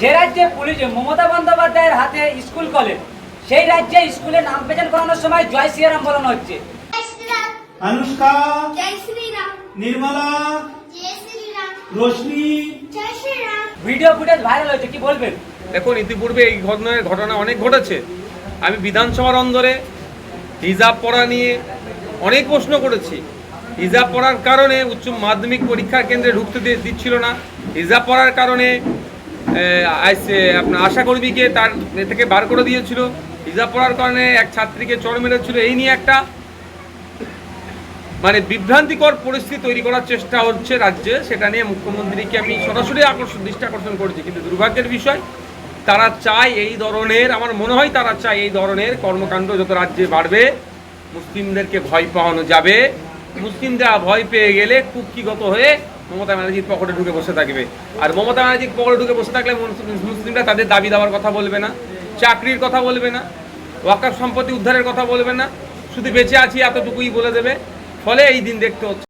যে রাজ্যে পুলিশ মমতা বন্দ্যোপাধ্যায়ের হাতে স্কুল কলেজ সেই রাজ্যে স্কুলে নাম পেচান করানোর সময় জয় শ্রীরাম বলানো হচ্ছে। Anushka Nirmala Roshni. Video footage viral হয়েছে কি বলবেন? দেখুন ইতিপূর্বে এই ঘটনার ঘটনা অনেক ঘটেছে। আমি বিধানসভার অন্দরে হিজাব পড়া নিয়ে অনেক প্রশ্ন করেছি। হিজাব পড়ার কারণে উচ্চ মাধ্যমিক পরীক্ষা কেন্দ্রে ঢুকতে দিচ্ছিল না। হিজাব পড়ার কারণে আপনার আশাকর্মীকে তার থেকে বার করে দিয়েছিল। হিজাব পড়ার কারণে এক ছাত্রীকে চড় মেরেছিল। এই নিয়ে একটা মানে বিভ্রান্তিকর পরিস্থিতি তৈরি করার চেষ্টা হচ্ছে রাজ্যে। সেটা নিয়ে মুখ্যমন্ত্রীকে আমি সরাসরি আকর্ষণ, দৃষ্টি আকর্ষণ করেছি। কিন্তু দুর্ভাগ্যের বিষয়, তারা চায় এই ধরনের, আমার মনে হয় তারা চায় এই ধরনের কর্মকাণ্ড যত রাজ্যে বাড়বে, মুসলিমদেরকে ভয় পাওয়ানো যাবে। মুসলিমরা ভয় পেয়ে গেলে কুক্ষিগত হয়ে মমতা ব্যানার্জির পকেটে ঢুকে বসে থাকবে। আর মমতা ব্যানার্জির পকেটে ঢুকে বসে থাকলে মুসলিমরা তাদের দাবি দাবার কথা বলবে না, চাকরির কথা বলবে না ওয়াকার সম্পত্তি উদ্ধারের কথা বলবে না, শুধু বেঁচে আছি এতটুকুই বলে দেবে। ফলে এই দিন দেখতে হচ্ছে।